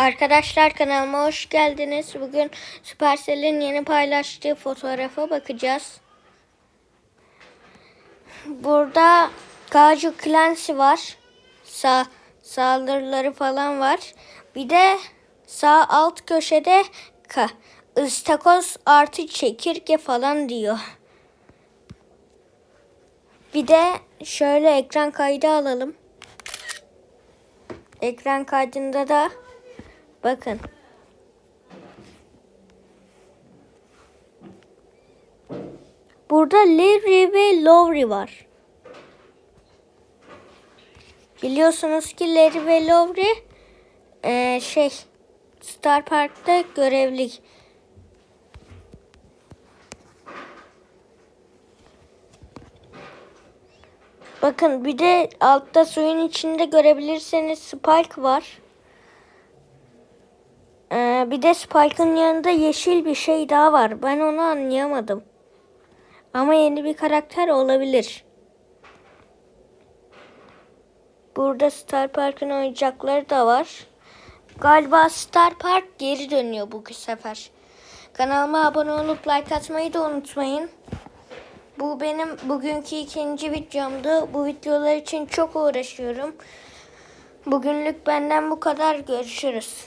Arkadaşlar kanalıma hoş geldiniz. Bugün Supercell'in yeni paylaştığı fotoğrafa bakacağız. Burada Kaju Clancy var. Sa saldırıları falan var. Bir de sağ alt köşede ka ıstakoz artı çekirge falan diyor. Bir de şöyle ekran kaydı alalım. Ekran kaydında da bakın. Burada Larry ve Lowry var. Biliyorsunuz ki Larry ve Lowry eee, şey Star Park'ta görevli. Bakın bir de altta suyun içinde görebilirseniz Spike var. Ee, bir de Spike'ın yanında yeşil bir şey daha var. Ben onu anlayamadım. Ama yeni bir karakter olabilir. Burada Star Park'ın oyuncakları da var. Galiba Star Park geri dönüyor bu sefer. Kanalıma abone olup like atmayı da unutmayın. Bu benim bugünkü ikinci videomdu. Bu videolar için çok uğraşıyorum. Bugünlük benden bu kadar. Görüşürüz.